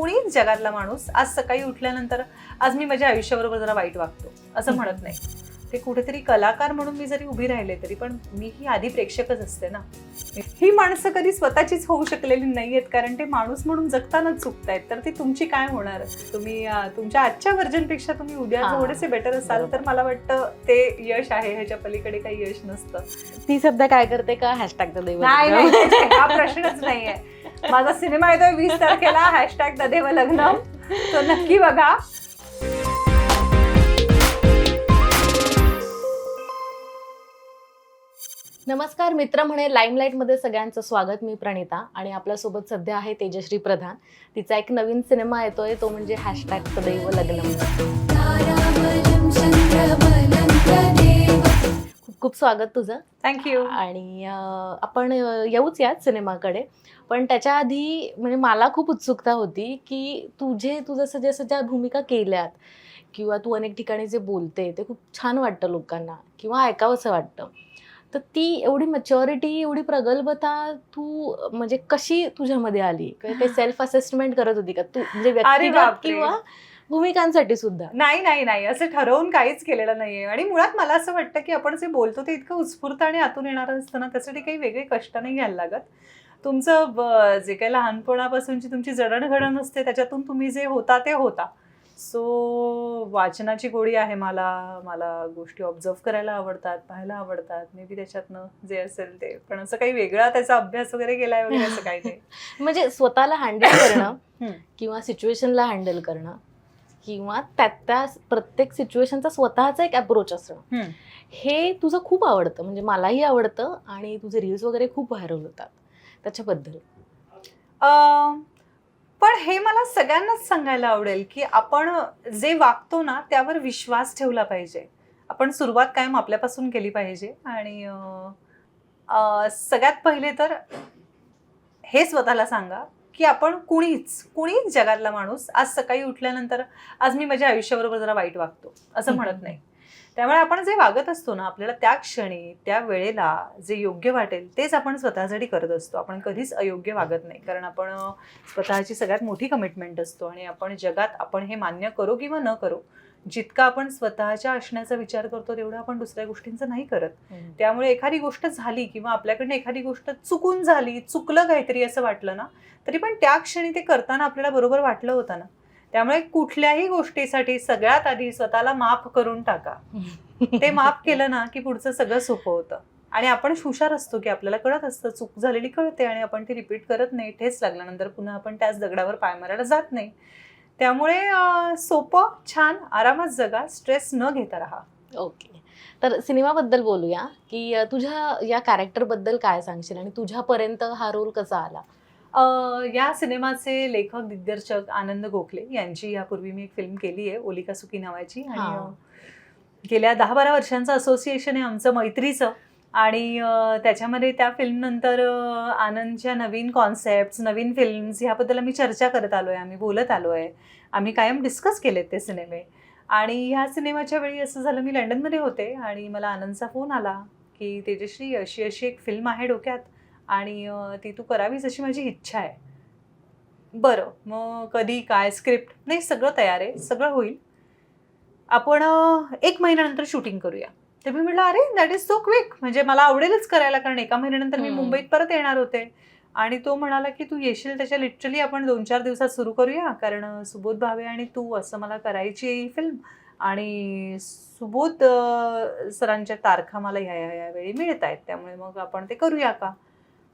कुणीच जगातला माणूस आज सकाळी उठल्यानंतर आज मी माझ्या आयुष्याबरोबर जरा वाईट वागतो असं म्हणत नाही ते कुठेतरी कलाकार म्हणून मी जरी उभी राहिले तरी पण मी ही आधी प्रेक्षकच असते ना ही माणसं कधी स्वतःचीच होऊ शकलेली नाहीयेत कारण ते माणूस म्हणून जगतानाच चुकतायत तर ती तुमची काय होणार तुम्ही तुमच्या आजच्या व्हर्जनपेक्षा तुम्ही उद्या. थोडेसे बेटर असाल. तर मला वाटतं ते यश आहे ह्याच्या पलीकडे काही यश नसतं ती सध्या काय करते का हॅशटॅग नाही नाही नाही. हा प्रश्नच नाहीये माझा सिनेमा येतोय वीस तारखेला हॅशटॅग ददेव लग्न. तो नक्की बघा. नमस्कार मित्र म्हणे लाईमलाईटमध्ये सगळ्यांचं स्वागत मी प्रणिता आणि आपल्यासोबत सध्या आहे तेजश्री प्रधान. तिचा एक नवीन सिनेमा येतोय तो म्हणजे हॅशटॅग सदैव लग्न. खूप खूप स्वागत तुझं. थँक्यू आणि आपण येऊच याच सिनेमाकडे. पण त्याच्या आधी म्हणजे मला खूप उत्सुकता होती की तुझे तू जसं जसं ज्या भूमिका केल्यात किंवा तू अनेक ठिकाणी जे बोलते ते खूप छान वाटतं लोकांना किंवा ऐकावंसं वाटतं. तर ती एवढी मॅच्युरिटी एवढी प्रगल्भता तू म्हणजे कशी तुझ्यामध्ये आली? काही सेल्फ असेसमेंट करत होती का तू? म्हणजे व्यक्तिगत. किंवा भूमिकांसाठी सुद्धा. नाही नाही नाही. असं ठरवून काहीच केलेलं नाहीये. आणि मुळात मला असं वाटतं की आपण जे बोलतो ते इतकं उत्स्फूर्त आणि आतून येणारं असतं ना त्यासाठी काही वेगळे कष्ट नाही घ्यायला लागत. तुमचं जे काही लहानपणापासूनची तुमची जडणघडण असते त्याच्यातून तुम्ही जे होता ते होता. सो वाचनाची गोडी आहे मला. मला गोष्टी ऑब्झर्व करायला आवडतात पाहायला आवडतात. मे बी त्याच्यातनं जे असेल ते. पण असं काही वेगळा त्याचा अभ्यास वगैरे केलाय वगैरे असं काही नाही. म्हणजे स्वतःला हँडल करणं. किंवा सिच्युएशनला हँडल करणं किंवा त्या त्या प्रत्येक सिच्युएशनचा स्वतःचा एक अप्रोच असणं. हे तुझं खूप आवडतं म्हणजे मलाही आवडतं आणि तुझे रील्स वगैरे खूप व्हायरल होतात. त्याच्याबद्दल. अं, पण हे मला सगळ्यांनाच सांगायला आवडेल की आपण जे वागतो ना त्यावर विश्वास ठेवला पाहिजे. आपण सुरुवात कायम आपल्यापासून केली पाहिजे आणि सगळ्यात पहिले तर हे स्वतःला सांगा की आपण कुणीच कुणीच जगातला माणूस आज सकाळी उठल्यानंतर आज मी माझ्या आयुष्याबरोबर जरा वाईट वागतो असं म्हणत नाही. त्यामुळे आपण जे वागत असतो ना आपल्याला त्या क्षणी त्या वेळेला जे योग्य वाटेल तेच आपण स्वतःसाठी करत असतो. आपण कधीच अयोग्य वागत नाही. कारण आपण स्वतःची सगळ्यात मोठी कमिटमेंट असतो आणि आपण जगात आपण हे मान्य करो किंवा न करो जितका आपण स्वतःच्या असण्याचा विचार करतो तेवढं आपण दुसऱ्या गोष्टींचा नाही करत. त्यामुळे एखादी गोष्ट झाली किंवा आपल्याकडनं एखादी गोष्ट चुकून झाली चुकलं काहीतरी असं वाटलं ना तरी पण त्या क्षणी ते करताना आपल्याला बरोबर वाटलं होतं ना. त्यामुळे कुठल्याही गोष्टीसाठी सगळ्यात आधी स्वतःला माफ करून टाका. ते माफ केलं ना की पुढचं सगळं सोपं होतं. आणि आपण हुशार असतो की आपल्याला कळत असतं चूक झालेली कळते आणि आपण ती रिपीट करत नाही. ठेच लागल्यानंतर पुन्हा आपण त्याच दगडावर पाय मारायला जात नाही. त्यामुळे सोपं छान आरामात जगा स्ट्रेस न घेता राहा. ओके. तर सिनेमाबद्दल बोलूया की तुझ्या या कॅरेक्टरबद्दल काय सांगशील आणि तुझ्यापर्यंत हा रोल कसा आला? या सिनेमाचे लेखक दिग्दर्शक आनंद गोखले यांची यापूर्वी मी एक फिल्म केली आहे ओलिका सुकी नावाची. आणि गेल्या दहा बारा वर्षांचं असोसिएशन आहे आमचं मैत्रीचं. आणि त्याच्यामध्ये त्या फिल्मनंतर आनंदच्या नवीन कॉन्सेप्ट नवीन फिल्म्स ह्याबद्दल आम्ही चर्चा करत आलो आहे आम्ही बोलत आलो आहे आम्ही कायम डिस्कस केलेत ते सिनेमे. आणि ह्या सिनेमाच्या वेळी असं झालं मी लंडनमध्ये होते आणि मला आनंदचा फोन आला की तेजश्री अशी अशी एक फिल्म आहे डोक्यात आणि ती तू करावीस अशी माझी इच्छा आहे. बरं मग कधी काय स्क्रिप्ट नाही सगळं तयार आहे सगळं होईल. आपण एक महिन्यानंतर शूटिंग करूया. तर मी म्हटलं अरे दॅट इज सो क्विक म्हणजे मला आवडेलच करायला कारण एका महिन्यानंतर मी. मुंबईत परत येणार होते. आणि तो म्हणाला की तू येशील त्याच्या लिटरली आपण दोन चार दिवसात सुरू करूया कारण सुबोध भावे आणि तू असं मला करायची आहे ही फिल्म आणि सुबोध सरांच्या तारखा मला ह्या ह्या वेळी मिळत आहेत त्यामुळे मग आपण ते करूया का?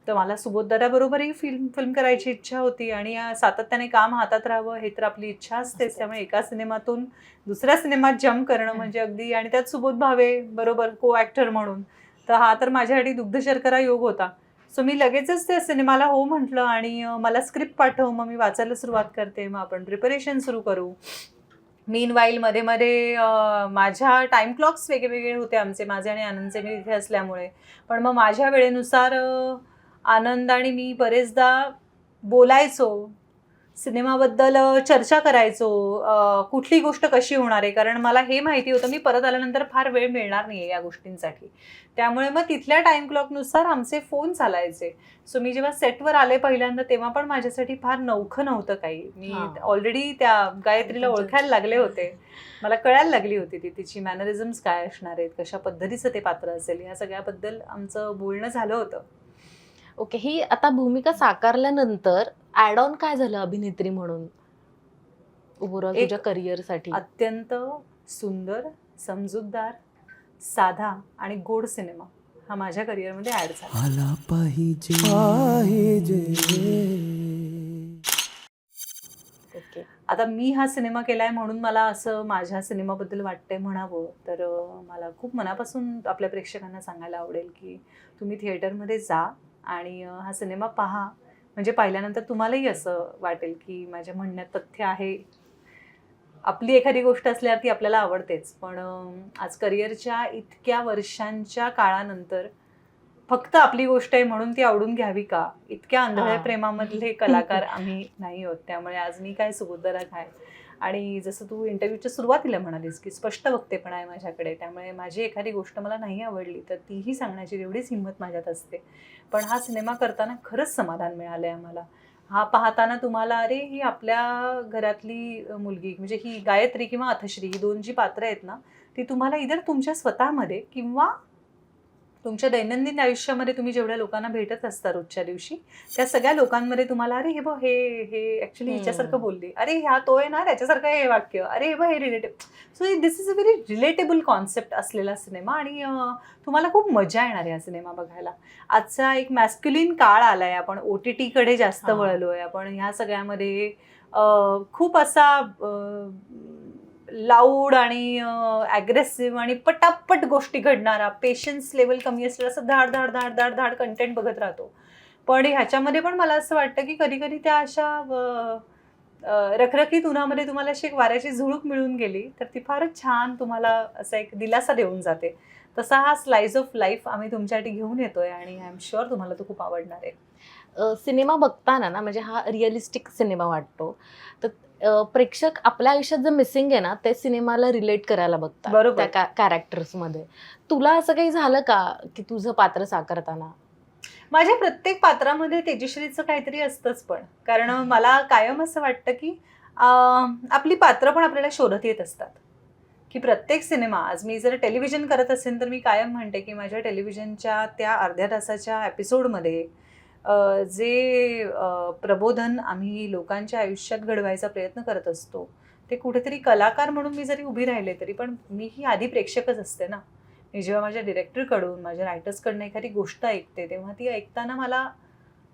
तर मला सुबोध दादाबरोबरही फिल्म फिल्म करायची इच्छा होती आणि या सातत्याने काम हातात राहावं हे तर आपली इच्छा असतेच. त्यामुळे एका सिनेमातून दुसऱ्या सिनेमात जम्प करणं म्हणजे अगदी आणि त्यात सुबोध भावे बरोबर को ॲक्टर म्हणून. तर हा तर माझ्यासाठी दुग्ध शर्करा योग होता. सो मी लगेचच त्या सिनेमाला हो म्हटलं आणि मला स्क्रिप्ट पाठव मग मी वाचायला सुरुवात करते. मग आपण प्रिपरेशन सुरू करू. मीन वाईल मध्ये मध्ये माझ्या टाइम क्लॉक्स वेगवेगळे होते आमचे. माझे आणि आनंदचे मी इथे असल्यामुळे. पण मग माझ्या वेळेनुसार आनंद आणि मी बरेचदा बोलायचो सिनेमाबद्दल चर्चा करायचो कुठली गोष्ट कशी होणार आहे? कारण मला हे माहिती होतं मी परत आल्यानंतर फार वेळ मिळणार नाही आहे या गोष्टींसाठी. त्यामुळे मग तिथल्या टाइम क्लॉकनुसार आमचे फोन चालायचे. सो मी जेव्हा सेटवर आले पहिल्यांदा तेव्हा पण माझ्यासाठी फार नौखं नव्हतं काही. मी. ऑलरेडी त्या गायत्रीला ओळखायला लागले होते. मला कळायला लागली होती ती तिची मॅनरिझम्स काय असणार आहेत कशा पद्धतीचं ते पात्र असेल ह्या सगळ्याबद्दल आमचं बोलणं झालं होतं. ओके ही आता भूमिका साकारल्यानंतर ऍड ऑन काय झालं अभिनेत्री म्हणून? ओव्हरऑल तुझ्या करिअरसाठी अत्यंत सुंदर समजूतदार साधा आणि गोड सिनेमा हा माझ्या करिअरमध्ये ऍड झाला. पाहिजे आता मी हा सिनेमा केलाय म्हणून मला असं माझ्या सिनेमाबद्दल वाटतंय म्हणावं तर मला खूप मनापासून आपल्या प्रेक्षकांना सांगायला आवडेल की तुम्ही थिएटरमध्ये जा आणि हा सिनेमा पहा. म्हणजे पाहिल्यानंतर तुम्हालाही असं वाटेल की माझ्या म्हणण्यात तथ्य आहे. आपली एखादी गोष्ट असल्यावर ती आपल्याला आवडतेच. पण आज करिअरच्या इतक्या वर्षांच्या काळानंतर फक्त आपली गोष्ट आहे म्हणून ती आवडून घ्यावी का? इतक्या आंधळ्या. प्रेमामधले कलाकार आम्ही नाही होत त्यामुळे आज मी काय सुबोधरा काय? आणि जसं तू इंटरव्ह्यूच्या सुरुवातीला म्हणालीस की स्पष्ट वक्तेपणा आहे माझ्याकडे त्यामुळे माझी एखादी गोष्ट मला नाही आवडली तर तीही सांगण्याची तेवढीच हिंमत माझ्यात असते. पण हा सिनेमा करताना खरंच समाधान मिळालंय आम्हाला. हा पाहताना तुम्हाला अरे ही आपल्या घरातली मुलगी म्हणजे ही गायत्री किंवा अथश्री ही दोन जी पात्र आहेत ना ती तुम्हाला इधर तुमच्या स्वतःमध्ये किंवा तुमच्या दैनंदिन आयुष्यामध्ये तुम्ही जेवढ्या लोकांना भेटत असता रोजच्या दिवशी त्या सगळ्या लोकांमध्ये तुम्हाला अरे हे बघ हे हे ऍक्च्युली हम्म. हिच्यासारखं बोलली. अरे ह्या तो आहे ना त्याच्यासारखं हे वाक्य. अरे हे बघ हे relatable so this is a very relatable concept असलेला सिनेमा आणि तुम्हाला खूप मजा येणार आहे हा सिनेमा बघायला. आजचा एक मॅस्क्युलिन काळ आलाय आपण ओ टी टीकडे जास्त. वळलोय आपण. ह्या सगळ्यामध्ये खूप असा लाऊड आणि ॲग्रेसिव्ह आणि पटापट गोष्टी घडणारा. पेशन्स लेवल कमी असलेला असं धाड धाड धाड धाड धाड कंटेंट बघत राहतो. पण ह्याच्यामध्ये पण मला असं वाटतं की कधी कधी त्या अशा रखरखीत उन्हामध्ये तुम्हाला अशी एक वाऱ्याची झुळूक मिळून गेली तर ती फारच छान तुम्हाला असा एक दिलासा देऊन जाते. तसा हा स्लाइस ऑफ लाईफ आम्ही तुमच्यासाठी घेऊन येतोय आणि आय एम शुअर तुम्हाला तो खूप आवडणार आहे. सिनेमा बघताना ना म्हणजे हा रिअलिस्टिक सिनेमा वाटतो. तर प्रेक्षक आपल्या आयुष्यात जे मिसिंग आहे ना ते सिनेमाला रिलेट करायला बघतात बरोबर. त्या कॅरेक्टर्समध्ये. तुला असं काही झालं का की तुझं पात्र साकारताना? माझ्या प्रत्येक पात्रामध्ये तेजश्रीचं काहीतरी असतंच पण. कारण मला कायम असं वाटतं की अं, आपली पात्र पण आपल्याला शोधत येत असतात. की प्रत्येक सिनेमा आज मी जर टेलिव्हिजन करत असेल तर मी कायम म्हणते की माझ्या टेलिव्हिजनच्या त्या अर्ध्या तासाच्या एपिसोडमध्ये जे प्रबोधन आम्ही लोकांच्या आयुष्यात घडवायचा प्रयत्न करत असतो ते कुठेतरी कलाकार म्हणून मी जरी उभी राहिले तरी पण मी ही आधी प्रेक्षकच असते ना. मी जेव्हा माझ्या डिरेक्टरकडून माझ्या रायटर्सकडनं एखादी गोष्ट ऐकते तेव्हा ती ऐकताना मला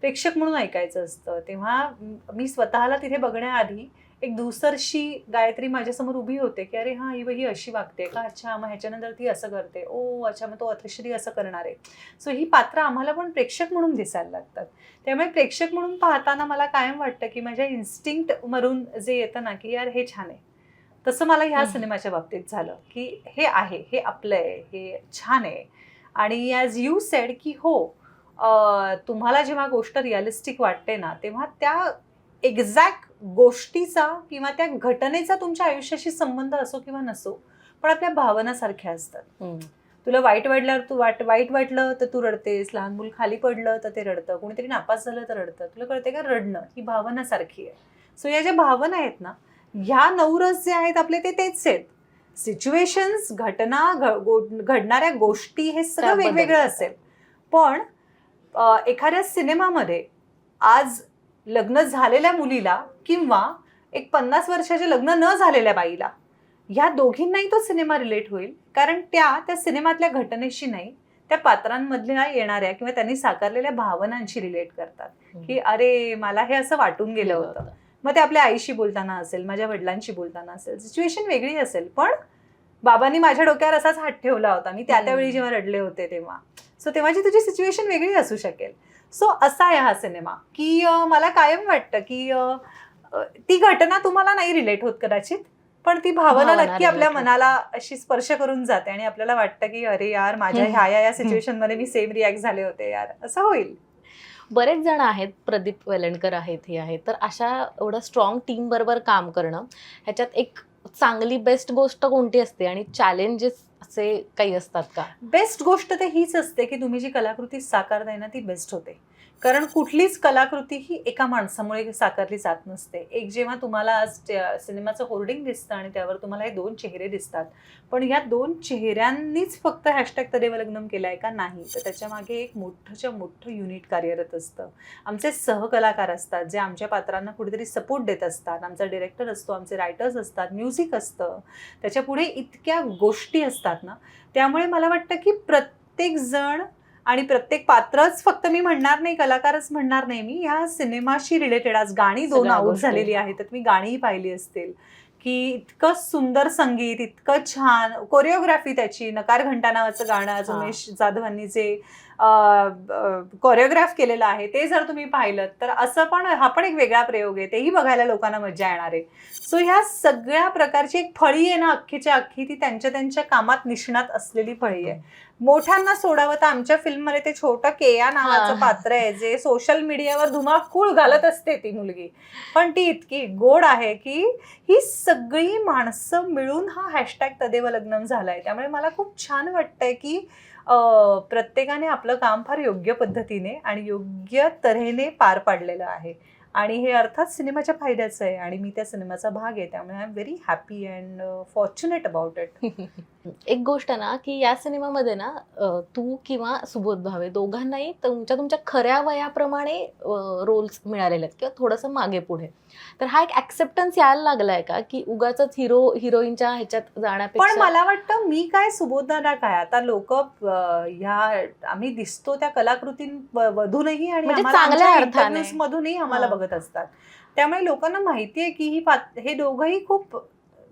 प्रेक्षक म्हणून ऐकायचं असतं. तेव्हा मी स्वतःला तिथे बघण्याआधी एक दुसरशी गायत्री माझ्यासमोर उभी होते की अरे हां ही अशी वागते का अच्छा मग ह्याच्यानंतर ती असं करते ओ अच्छा मग तो अथश्री असं करणार आहे. सो ही पात्र आम्हाला पण प्रेक्षक म्हणून दिसायला लागतात. त्यामुळे प्रेक्षक म्हणून पाहताना मला कायम वाटतं की माझ्या इन्स्टिंक्ट मरून जे येतं ना की यार हे छान आहे. तसं मला ह्या. सिनेमाच्या बाबतीत झालं की हे आहे हे आपलं आहे हे छान आहे. आणि ॲज यू सेड की हो तुम्हाला जेव्हा गोष्ट रिअलिस्टिक वाटते ना तेव्हा त्या एक्झॅक्ट गोष्टीचा किंवा त्या घटनेचा तुमच्या आयुष्याशी संबंध असो किंवा नसो पण आपल्या भावनासारख्या असतात. तुला वाईट वाटल्यावर तू वाट वाईट वाटलं तर तू रडतेस लहान मूल खाली पडलं तर ते रडतं कोणीतरी नापास झालं तर रडतं. तुला कळते का? रडणं ही भावना सारखी आहे. सो या ज्या भावना आहेत ना ह्या नवरस जे आहेत आपले ते तेच आहेत. सिच्युएशन्स घटना घडणाऱ्या गोष्टी हे सगळं वेगवेगळं. असेल. पण एखाद्या सिनेमामध्ये आज लग्न झालेल्या मुलीला किंवा एक पन्नास वर्षाचे लग्न न झालेल्या बाईला. ह्या दोघींनाही तो सिनेमा रिलेट होईल. कारण त्या त्या सिनेमातल्या घटनेशी नाही त्या पात्रांमधल्या येणाऱ्या किंवा त्यांनी साकारलेल्या भावनांशी रिलेट करतात. की अरे मला हे असं वाटून गेलं होतं. मग ते आपल्या आईशी बोलताना असेल माझ्या वडिलांशी बोलताना असेल सिच्युएशन वेगळी असेल. पण बाबांनी माझ्या डोक्यावर असाच हात ठेवला होता. मी त्या. त्यावेळी जेव्हा रडले होते तेव्हा. सो तेव्हाची तुझी सिच्युएशन वेगळी असू शकेल. सो असा आहे हा सिनेमा. की मला कायम वाटतं की ती घटना तुम्हाला नाही रिलेट होत कदाचित पण ती भावना नक्की आपल्या. मनाला अशी स्पर्श करून जाते आणि आपल्याला वाटतं की अरे यार माझ्या. ह्या या या सिच्युएशनमध्ये मी सेम रिॲक्ट झाले होते यार असं होईल. बरेच जण आहेत प्रदीप वेलणकर आहेत हे आहेत. तर अशा एवढं स्ट्रॉंग टीम बरोबर काम करणं ह्याच्यात एक चांगली बेस्ट गोष्ट कोणती असते आणि चॅलेंजेस असे काही असतात का? बेस्ट गोष्ट तर हीच असते की तुम्ही जी कलाकृती साकारताय ना ती बेस्ट होते. कारण कुठलीच कलाकृती ही एका माणसामुळे साकारली जात नसते. एक जेव्हा तुम्हाला आज सिनेमाचं होर्डिंग दिसतं आणि त्यावर तुम्हाला हे दोन चेहरे दिसतात पण या दोन चेहऱ्यांनीच फक्त हॅशटॅग तदेव लग्नम आहे का नाही? तर त्याच्यामागे एक मोठंच्या मोठं युनिट कार्यरत असतं. आमचे सहकलाकार असतात जे आमच्या पात्रांना कुठेतरी सपोर्ट देत असतात. आमचा डिरेक्टर असतो आमचे रायटर्स असतात म्युझिक असतं. त्याच्या पुढे इतक्या गोष्टी असतात ना त्यामुळे मला वाटतं की प्रत्येक जण आणि प्रत्येक पात्रच फक्त मी म्हणणार नाही कलाकारच म्हणणार नाही मी ह्या सिनेमाशी रिलेटेड आज गाणी दोन आऊट. झालेली आहेत तर तुम्ही गाणीही पाहिली असतील की इतकं सुंदर संगीत इतकं छान कोरिओग्राफी त्याची नकार घंटा नावाचं गाणं आज. उमेश जाधवांनी जे कोरिओग्राफ केलेलं आहे ते जर तुम्ही पाहिलं तर असं पण हा पण एक वेगळा प्रयोग आहे तेही बघायला लोकांना मजा येणार आहे. सो ह्या सगळ्या प्रकारची एक फळी आहे ना अख्खीच्या अख्खी ती त्यांच्या त्यांच्या कामात निष्णात असलेली फळी आहे. मोठ्यांना सोडावं तर आमच्या फिल्ममध्ये ते छोटं केया नावाचं. पात्र आहे जे सोशल मीडियावर धुमाकूळ घालत असते ती मुलगी. पण ती इतकी गोड आहे की ही सगळी माणसं मिळून हा हॅशटॅग तदेव लग्नम झालाय. त्यामुळे मला खूप छान वाटतंय की प्रत्येकाने आपलं काम फार योग्य पद्धतीने आणि योग्य तऱ्हेने पार पाडलेलं आहे. आणि हे अर्थात सिनेमाच्या फायद्याचं आहे आणि मी त्या सिनेमाचा भाग आहे त्यामुळे I am very happy and fortunate about it एक गोष्ट ना की या सिनेमामध्ये ना तू किंवा सुबोध भावे दोघांनाही तुमच्या तुमच्या खऱ्या वयाप्रमाणे रोल्स मिळालेले आहेत किंवा थोडंसं मागे पुढे. तर हा एक ऍक्सेप्टन्स यायला लागलाय का की उगाच हिरो हिरोईनच्या ह्याच्यात पण जाण्यापेक्षा मला वाटतं मी काय सुबोधदादा काय आता लोक ह्या आम्ही दिसतो त्या कलाकृती मधूनही आणि म्हणजे चांगल्या मधूनही आम्हाला. बघत असतात. त्यामुळे लोकांना माहितीये की ही पात- हे दोघंही खूप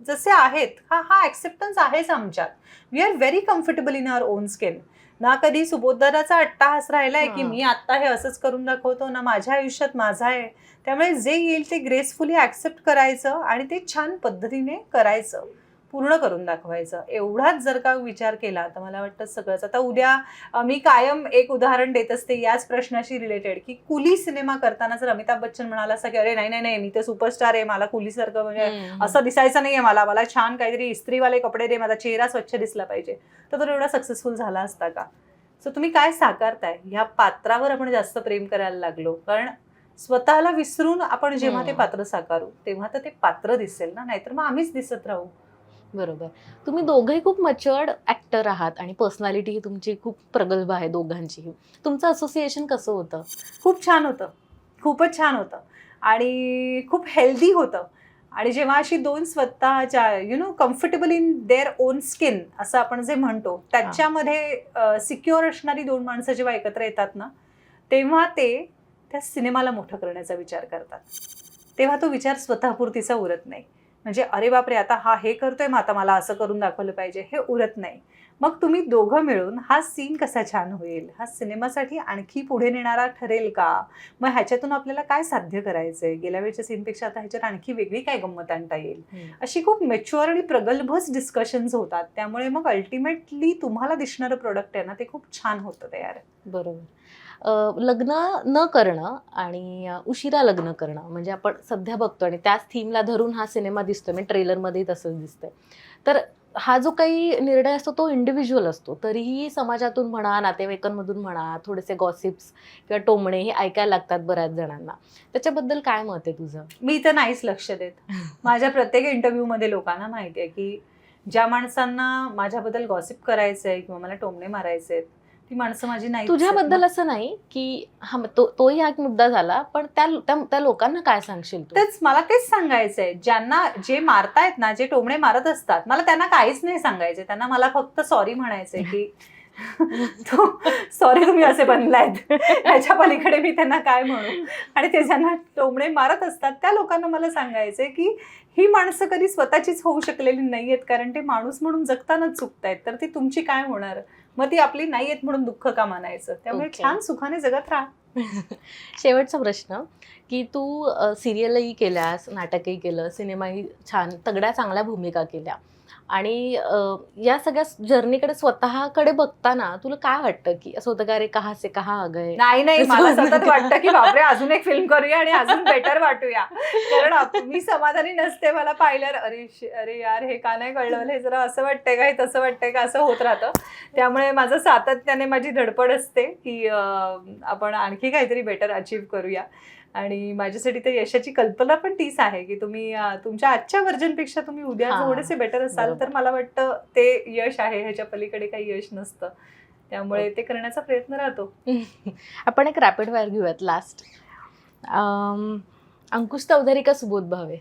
जसे आहेत हा हा ऍक्सेप्टन्स आहेच आमच्यात. We are very comfortable in our own skin ना कधी सुबोधदादाचा अट्टाहास राहिलाय की. मी आता हे असंच करून दाखवतो ना माझ्या आयुष्यात माझा आहे. त्यामुळे जे येईल ते ग्रेसफुली ऍक्सेप्ट करायचं आणि ते छान पद्धतीने करायचं. पूर्ण करून दाखवायचं. एवढाच जर का विचार केला तर मला वाटतं सगळंच. आता उद्या मी कायम एक उदाहरण देत असते याच प्रश्नाशी रिलेटेड की कुली सिनेमा करताना जर अमिताभ बच्चन म्हणाला असं की अरे नाही नाही नाही मी तर सुपरस्टार आहे मला कुलीसारखं म्हणजे. असं दिसायचं नाहीये मला. मला छान काहीतरी इस्त्रीवाले कपडे दे माझा चेहरा स्वच्छ दिसला पाहिजे. तर तो एवढा सक्सेसफुल झाला असता का? सो तुम्ही काय साकारताय? ह्या पात्रावर आपण जास्त प्रेम करायला लागलो. कारण स्वतःला विसरून आपण जेव्हा ते. पात्र साकारू तेव्हा तर ते पात्र दिसेल ना? नाहीतर मग आम्हीच दिसत राहू. बरोबर. तुम्ही दोघंही खूप मच्युअर्ड ऍक्टर आहात आणि पर्सनॅलिटी ही तुमची खूप प्रगल्भ आहे दोघांचीही. तुमचं असोसिएशन कसं होतं? खूप छान होतं. खूपच छान होतं. आणि खूप हेल्दी होतं. आणि जेव्हा अशी दोन स्वतःच्या you know comfortable in their own skin असं आपण जे म्हणतो त्याच्यामध्ये सिक्युअर असणारी दोन माणसं जेव्हा एकत्र येतात ना तेव्हा ते त्या सिनेमाला मोठं करण्याचा विचार करतात. तेव्हा तो विचार स्वतःपुरतीचा उरत नाही. म्हणजे अरे बापरे आता हा हे करतोय मग आता मला असं करून दाखवलं पाहिजे हे उरत नाही. मग तुम्ही दोघं मिळून हा सीन कसा छान होईल? हा सिनेमासाठी आणखी पुढे नेणारा ठरेल का? मग ह्याच्यातून आपल्याला काय साध्य करायचंय? गेल्या वेळच्या सीनपेक्षा आता ह्याच्यात आणखी वेगळी काय गंमत आणता येईल? अशी खूप मेच्युअर आणि प्रगल्भच डिस्कशन्स होतात. त्यामुळे मग अल्टिमेटली तुम्हाला दिसणारं प्रोडक्ट आहे ना ते खूप छान होतं तयार बरोबर. लग्न न करणं आणि उशिरा लग्न करणं म्हणजे आपण सध्या बघतो आणि त्याच थीमला धरून हा सिनेमा दिसतोय म्हणजे ट्रेलरमध्ये तसंच दिसतंय. तर हा जो काही निर्णय असतो तो इंडिव्हिज्युअल असतो. तरीही समाजातून म्हणा नातेवाईकांमधून म्हणा थोडेसे गॉसिप्स किंवा टोमणे हे ऐकायला लागतात बऱ्याच जणांना. त्याच्याबद्दल काय मत आहे तुझं? मी तर नाहीच लक्ष देत. माझ्या प्रत्येक इंटरव्ह्यूमध्ये लोकांना माहिती आहे की ज्या माणसांना माझ्याबद्दल गॉसिप करायचं आहे किंवा मला टोमणे मारायचे आहेत ती माणसं माझी नाही तुझ्याबद्दल असं नाही की हा तो तोही हा एक मुद्दा झाला पण त्या त्या- त्या लोकांना काय सांगशील तू? तेच मला तेच सांगायचंय. ज्यांना जे मारतायत ना जे टोमणे मारत असतात मला त्यांना काहीच नाही सांगायचे त्यांना मला फक्त सॉरी म्हणायचंय की सॉरी तुम्ही असे बनलायत. ह्याच्या पलीकडे मी त्यांना काय म्हणू? आणि ते ज्यांना टोमणे मारत असतात त्या लोकांना मला सांगायचंय की ही माणसं कधी स्वतःचीच होऊ शकलेली नाहीयेत कारण ते माणूस म्हणून जगतानाच चुकतायत. तर ती तुमची काय होणार? मग ती आपली नाहीयेत म्हणून दुःख का मानायचं? त्यामुळे Okay. छान सुखाने जगत राहा. शेवटचा प्रश्न की तू सिरियलही केल्यास नाटकही केलं सिनेमाही छान तगड्या चांगल्या भूमिका केल्या. आणि या सगळ्या जर्नीकडे स्वतःकडे बघताना तुला काय वाटतं की असं होतं का अरे कहा से कहा आ गए नाही नाही मला सतत वाटतं की बापरे अजून एक फिल्म करूया आणि अजून बेटर वाटूया. कारण मी समाधानी नसते मला पाहिल्यावर अरे अरे यार हे का नाही कळलं? हे जरा असं वाटतंय का? हे तसं वाटतंय का? असं होत राहतं. त्यामुळे माझं सातत्याने माझी धडपड असते की आपण आणखी काहीतरी बेटर अचीव करूया. आणि माझ्यासाठी तर यशाची कल्पना पण तीच आहे की तुम्ही तुमच्या आजच्या व्हर्जनपेक्षा तुम्ही उद्या थोडेसे बेटर असाल तर. मला वाटतं ते यश आहे ह्याच्या पलीकडे काही यश नसतं. त्यामुळे ते करण्याचा प्रयत्न राहतो. आपण एक रॅपिड फायर घेऊयात लास्ट अंकुश चौधरी का सुबोध भावे?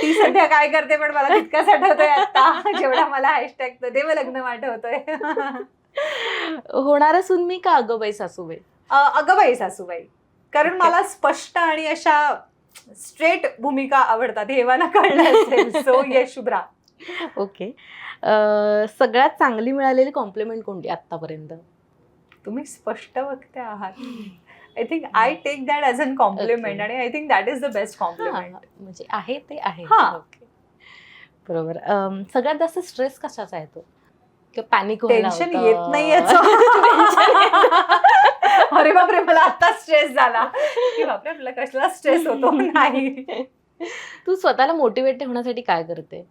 ती सध्या काय करते पण मला तितकाच आठवतोय आता. जेवढा मला हॅशटॅग देव लग्न आठवतोय. होणारा सुनमी का अगोबाई सासूबाई? अगं बाई सासूबाई कारण. मला स्पष्ट आणि अशा स्ट्रेट भूमिका आवडतात हे मला कळलं सो शुभ्रा ओके. सगळ्यात चांगली मिळालेली कॉम्प्लिमेंट कोणती आतापर्यंत तुम्ही स्पष्ट वक्ते आहात. I think I take that as an compliment. आणि I think that is the best compliment म्हणजे आहे ते आहे. बरोबर. सगळ्यात जास्त स्ट्रेस कशाचा येतो? किंवा पॅनिक टेन्शन येत नाही. अरे बापरे मला आता स्ट्रेस झाला. की बापरे आपला कसला स्ट्रेस होतो? नाही. तू स्वतःला मोटिवेट होण्यासाठी काय करते?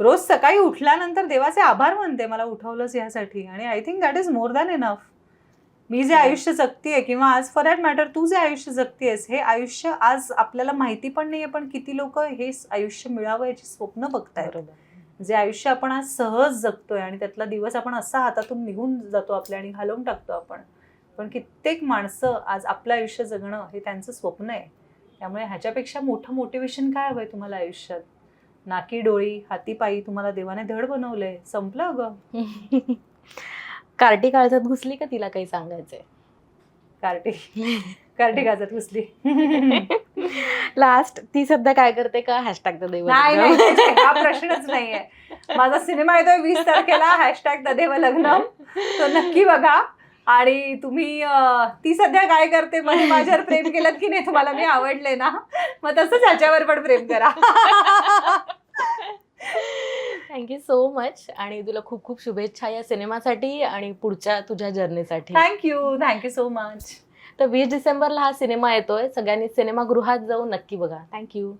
रोज सकाळी उठल्यानंतर देवाचे आभार मानते मला उठवलंच यासाठी. आणि I think that is more than enough मी जे आयुष्य जगतीये किंवा आज फॉर दॅट मॅटर तू जे आयुष्य जगतेस हे आयुष्य आज आपल्याला माहिती पण नाहीये पण किती लोक हे आयुष्य मिळावं याची स्वप्न बघतायत. बरोबर. जे आयुष्य आपण आज सहज जगतोय आणि त्यातला दिवस आपण असा हातातून निघून जातो आपल्या आणि घालवून टाकतो आपण. पण कित्येक माणसं आज आपलं आयुष्य जगणं हे त्यांचं स्वप्न आहे. त्यामुळे ह्याच्यापेक्षा मोठं मोटिवेशन काय हवंय तुम्हाला आयुष्यात? नाकी डोळी हाती पायी तुम्हाला देवाने धड बनवलंय. संपलं अगं? कार्टी काळजात घुसली का तिला काही सांगायचंय? कार्टी. कार्टी गाजत घुसली. लास्ट ती सध्या काय करते का? हॅशटॅग तर देव नाही नाही हा प्रश्नच नाहीये. माझा सिनेमा येतोय वीस तारखेला. हॅशटॅग तदेव लग्न तो नक्की बघा. आणि तुम्ही ती सध्या काय करते म्हणजे माझ्यावर प्रेम केलं की नाही तुम्हाला मी आवडले ना? मग तसंच ह्याच्यावर पण प्रेम करा. थँक्यू सो मच आणि तुला खूप खूप शुभेच्छा या सिनेमासाठी आणि पुढच्या तुझ्या जर्नीसाठी. Thank you thank you so much तर वीस डिसेंबरला हा सिनेमा येतोय. सगळ्यांनी सिनेमागृहात जाऊन नक्की बघा. थँक्यू